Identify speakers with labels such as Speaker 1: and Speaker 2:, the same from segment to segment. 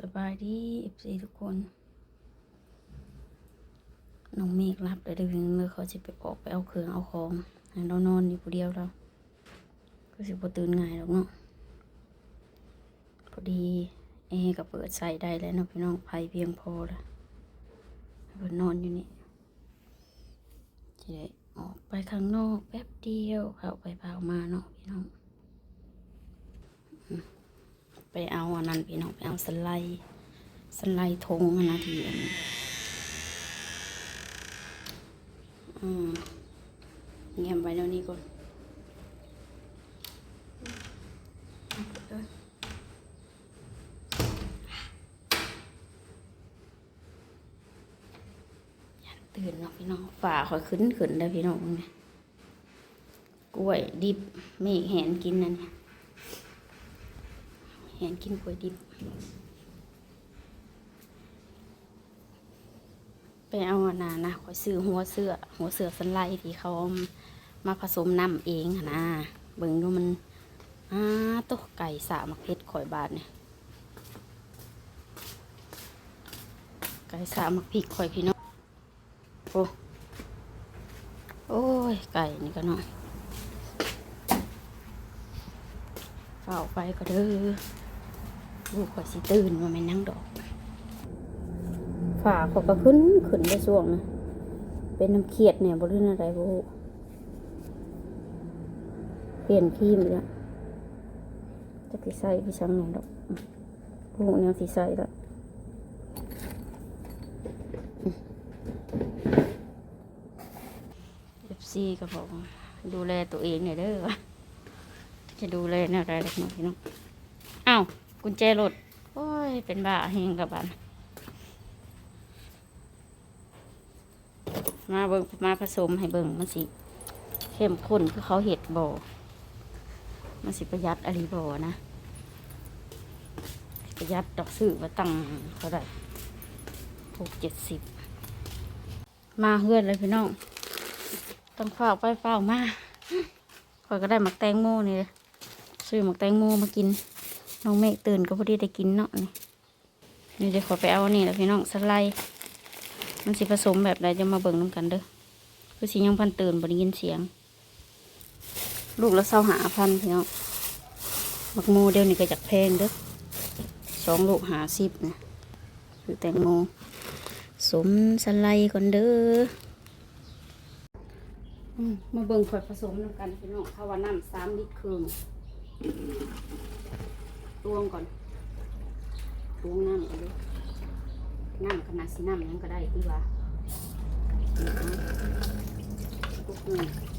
Speaker 1: สบายดีเอฟซีทุกคน น้องเมฆรับได้เดึงเมื่อเขาจะไปออกไปเอาเครื่องเอาของให้เรานอนอยู่ผู้เดียวเรา ก็สิบตื่นง่ายหรอกเนาะ พอดีแอร์ก็เปิดใส่ได้แล้วเนาะพี่น้องไฟเพียงพอล้วเพิ่นนอนอยู่นี่จะได้ออกไปข้างนอกแป๊บเดียวเข้าไปเปล่ามาเนาะพี่น้อง ไปเอาอันนั้นพี่น้องไปเอาสไลด์สไลด์ทงนะทีอันนี้อืมเงียบไว้แล้วนี่ก่อนย่าตื่นเนาะพี่น้องฝ่าคอยขึ้นขึ้นเลยพี่น้องเนี่ยกล้วยดิบเมฆแหนกินนั่นเนี่ย เห็นกินกล้วยดิบ ไปเอานานะขอยซื้อหัวเสือหัวเสือสันไลที่เขามาผสมน้ำเองนะเบิ่งดูมันอ้าตัวไก่สามักเพชรข่อยบาทเนี่ยไก่สามักพริกข่อยพี่น้องโอ้โอ้ยไก่นี่ก็เนาะเฝ้าไปก็เด้อ ลูกข่อยสิตื่นมาแม่นนั่งดอกฝ่าเขาก็ขึ้นขึ้นได้ช่วงนะเป็นน้ำเขียดเนี่ยบริเวณอะไรบ่รู้เปลี่ยนครีมอีกแล้วจะสิใส่พี่ช่างไหนดอกพวกแนวสิใส่ละเอฟซีก็บอกว่าดูแลตัวเองหน่อยเด้อจะดูแลแนวอะไรเล็กน้อยพี่น้องอ้าว กุญแจรถโอ้ย เป็นบ้าเฮงกับบันมาเบิงมาผสมให้เบิงมันสิเข้มข้นคือเขาเห็ดบ่มันสิประหยัดอะไรบ่นะ ประหยัดดอกซื้อมาตั้งเขาได้หกเจ็ดสิบมาเฮือนเลยพี่น้อง ต้องเฝ้าไปเฝ้ามาคอยก็ได้หมักแตงโมนี่เลยซื้อหมักแตงโมมากิน น้องเมฆตื่นก็พอดีได้กินเนาะนี่นี่เดี๋ยวขอไปเอานี่แหละพี่น้องสไลด์มันสิผสมแบบใดจะมาเบิ่งน้ำกันเด้อคือสิยังพันตื่นบ่ได้ยินเสียง ลูกละเศร้าหาพันพี่น้องมักโมเดี๋ยวนี้ก็จากแพงเด้อสองลูกหาสิบนะคือแตงโมสมสไลด์ก่อนเด้อมาเบิ่งขวดผสมน้ำกันพี่น้องถ้าว่าน้ำสามลิตรครึ่ง วงก่อนตวงน้ำก่อนเลยน้ำขนาดสีน้ำยังก็ได้ดีกว่ากุ๊กหนึ่ง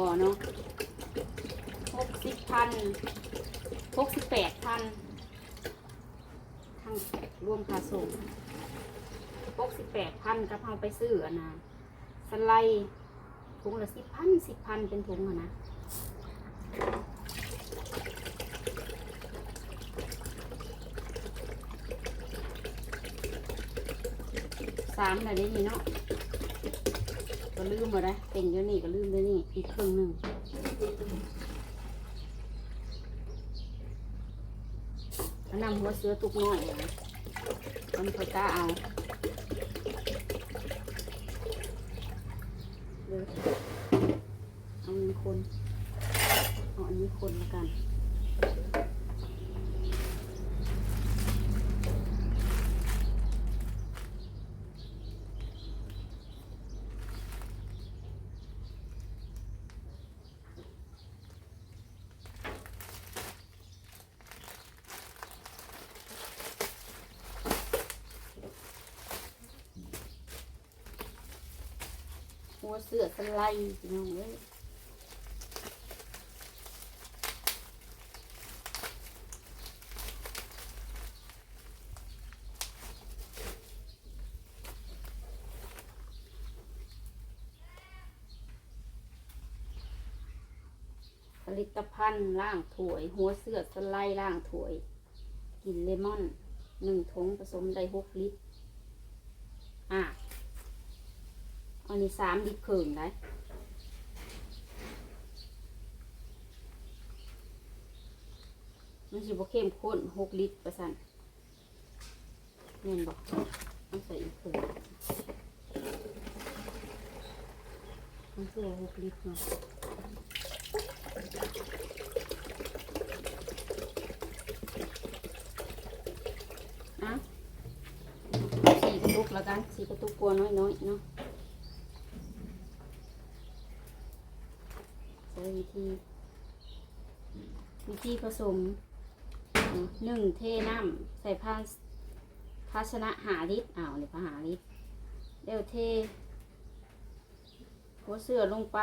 Speaker 1: บ่อเนาะหกสิบพันหกสิบแปดพันทั้งรวมค่าส่งหกสิบแปดพันกะเพราไปซื้ออะนะสไลด์ถุงละสิบพันสิบพันเป็นถุงอะนะสามอะไรนี่เนาะ ก็ลืมมาได้เป็นเดี๋ยวนี้ก็ลืมเดี๋ยวนี้อีกครึ่งหนึ่งอันนำหัวเสือตุกน้อยนะมันพอกล้าเอาเดี๋ยวเอาหนึ่งคนเอาอันนี้คนละกัน วเสือสไลด์พี่น้องเอ้ยผลิตภัณฑ์ล่างถวย หัวเสือสไลด์ล่างถวยกินเลมอนหนึ่งถุงผสมได้หกลิตรอะ อันนี้สามลิตรครึ่งได้มันสิบ่เข้มข้นหกลิตรประสันเน่นบอกต้องใส่อีกครึ่งมันเสือหกลิตรเนาะอะสี่กระตุกแล้วกันสี่กระตุกกลัวน้อยๆเนาะ วิธีวิธีผสมหนึ่งเทน้ำใส่ภาภาชนะหาลิตรอ้าวเนี่ยพาหาลิตรเดี๋ยวเทหัวเสือลงไป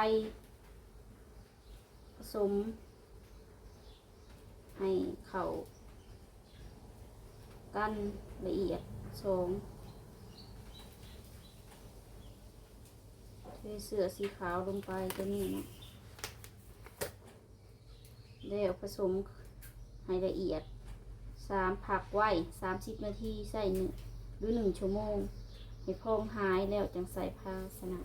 Speaker 1: ผสม ให้เขากันละเอียดสองเทเสือสีขาวลงไปตัวนี้นะ แล้วผสมให้ละเอียดสามผักไว้สามสิบนาทีใส่หนึ่งหรือหนึ่งชั่วโมงให้พองหายแล้วจังใส่ภาชนะ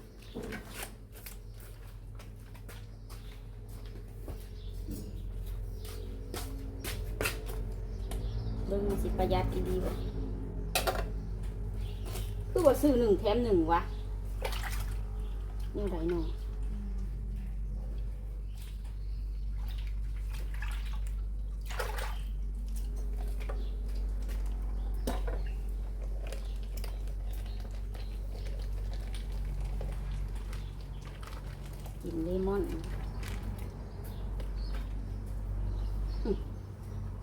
Speaker 1: เบิ่งสิประหยัดอีดีวะคือว่าซื้อหนึ่งแถมหนึ่งวะนี่ไรเนาะ นเลมอน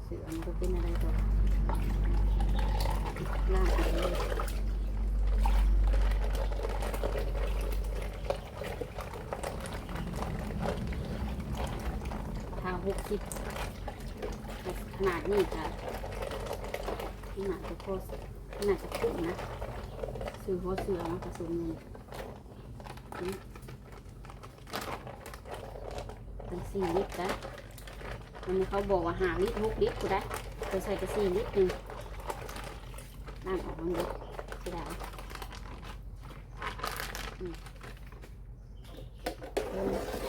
Speaker 1: เสือมันก็เป็นอะไรต่อล่างไปเลยทาหกสิบขนาดนี้ค่ะขนาดจะโคตรขนาดจะขึ้นนะซื้อหัวเสือมาผสมเงินนี่ เป็นสี่ลิตรนะวันนี้เขาบอกว่าหาลิตรหกลิตรกูได้จะใส่ไปสี่ลิตรหนึ่งน้ำออกมันเยอะสิได้อืมเออ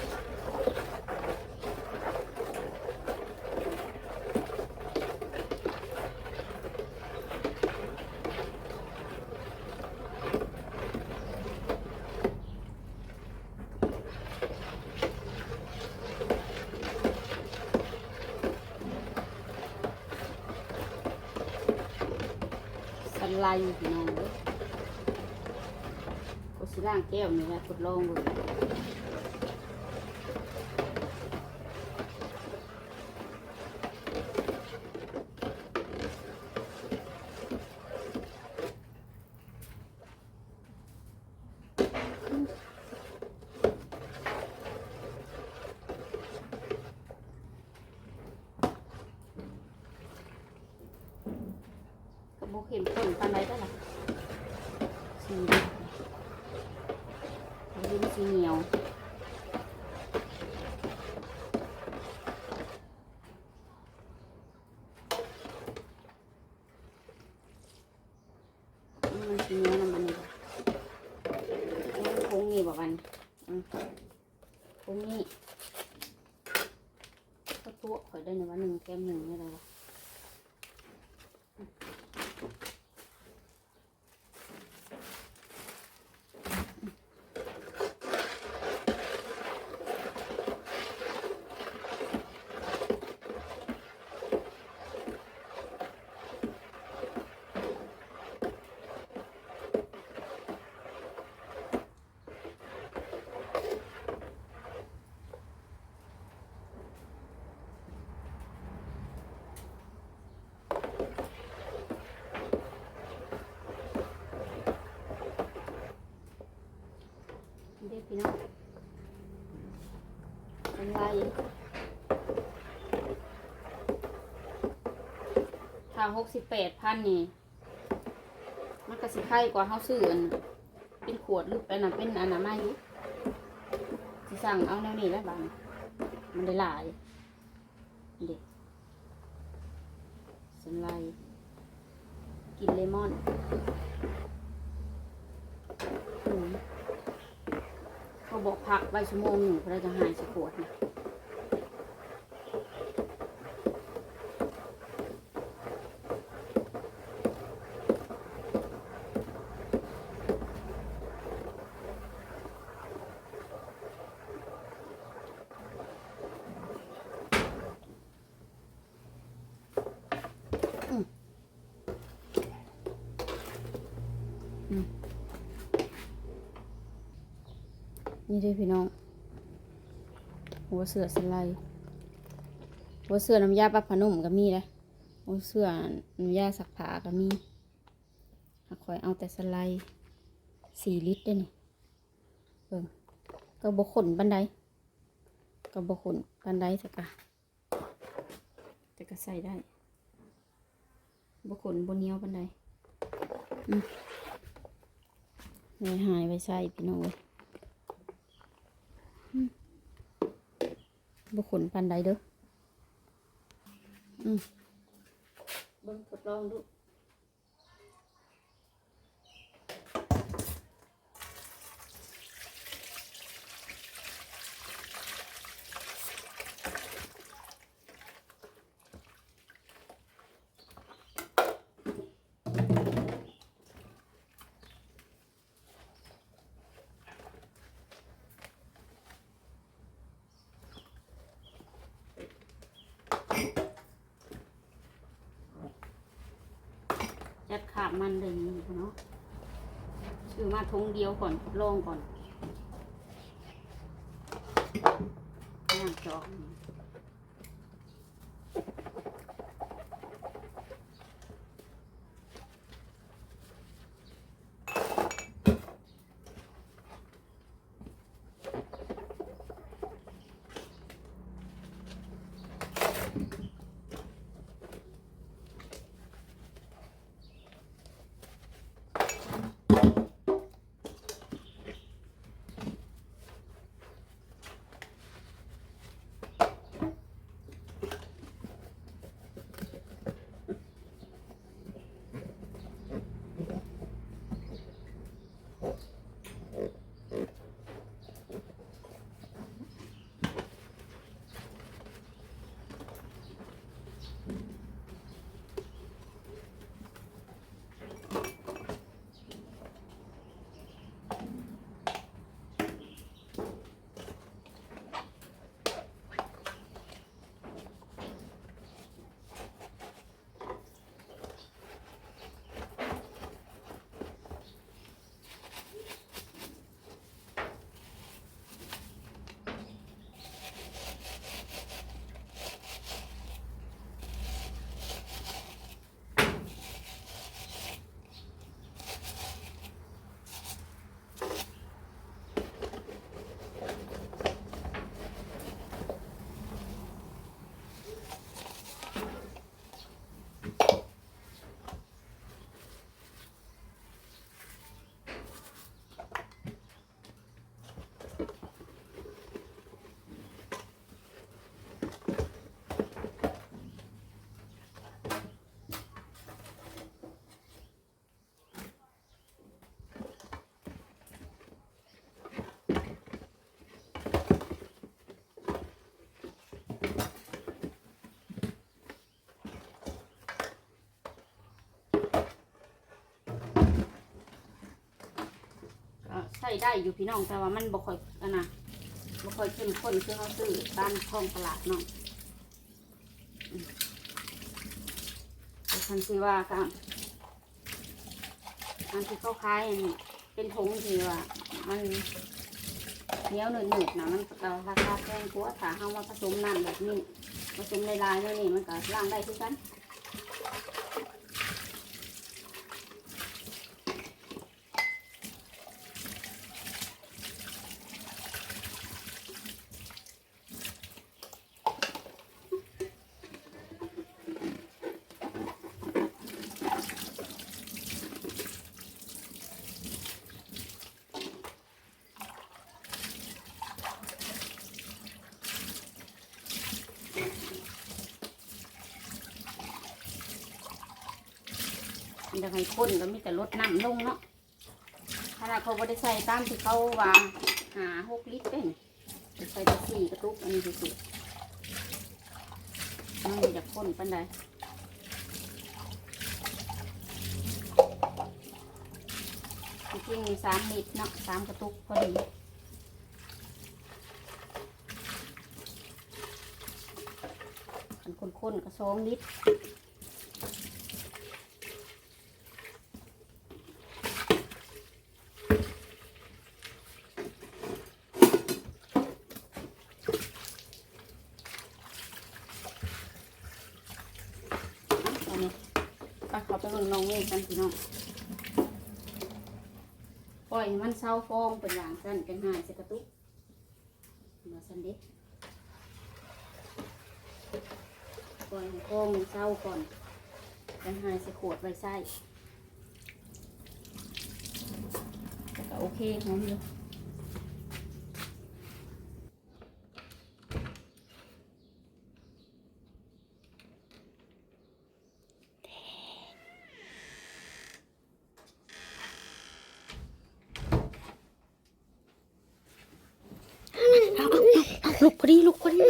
Speaker 1: สไลด์พี่น้องเลยกูสิล่างแก้วนี่แหละทดลองดูกระบอกเข็มข้นปานใดได้ล่ะสีเหลืองเอาดูมันสีเหนียวอื มันสีเหนียวนำมันนี่บ่มันคงนี่บอกกันอืมคงนี่ก็ตัวข่อยได้ในวันหนึ่งแก้มหนึ่งนี่เลย เป็นไรทาหกสิบแปดพันนี่ มันก็สิไข่กว่าเฮาซื้ออัน เป็นขวดหรือเป็นอันเป็นอันนั้นมาอยู่สิสั่งเอาแนวนี้แล้วบางมันได้หลายเด็กสไลด์กินเลมอนเขาบอกพักไว้ชั่วโมงหนึ่งเพื่อจะหายสะปวดนะ นี่ด้วยพี่น้อง หัวเสือสไลด์หัวเสือน้ำยาปรับผ้านุ่มก็มีนะหัวเสือน้ำยาสักผ้าก็มีหากคอยเอาแต่สไลด์สี่ลิตรได้นี่เบิ่งก็บกขนบันไดก็บกขนบันไดแต่กะแต่ก็ใส่ได้บกขนบนเหนียวบันไดอืมเลยหายไปใส่พี่น้องเลย บุขนปันใดเด้อ อืมเบิ่งทดลองดู จัดขาบมันเลยเนาะซื้อมาทงเดียวก่อนลองก่อนย่างจอก ใส่ได้อยู่พี่น้องแต่ว่ามันบ่ค่อยอันน่ะบ่ค่อยเข้มข้นคือเขาซื้อตามท้องตลาดเนาะอืมแต่คันสิว่าก็อันที่เขาขายอันเป็นผงทีว่ามันเหนียวหนืดๆนะมันก็ราคาแพงกว่าถ้าเฮามาผสมน้ำแบบนี้ผสมในลายๆแล้วนี่มันก็ล้างได้คือกัน อยากให้คนก็มีแต่ลดน้ำลงเนาะขนาดเขาบ่ได้ใส่ตามที่เขาว่าหาหกลิตรเป็นใส่ได้สี่กระตุกอันนี้สิมันบ่อยากคนปันใดจริงๆมีสามลิตรเนาะสามกระตุกพอดีขันคนๆก็สองลิตรอันนี้ก็เขาไปเบิ่ง น้องเมฆกันพี่น้องปล่อยให้มันเศร้าฟองเป็นอย่างสั้นกันหายเสกระตุกมาสันเด็ปล่อยให้ฟองเศร้าก่อนกันหายเส่ขวดไว้ใส่แต่ก็โอเคหอมอยู่ เอาเอาเอา ลุกพอดีลุกพอดี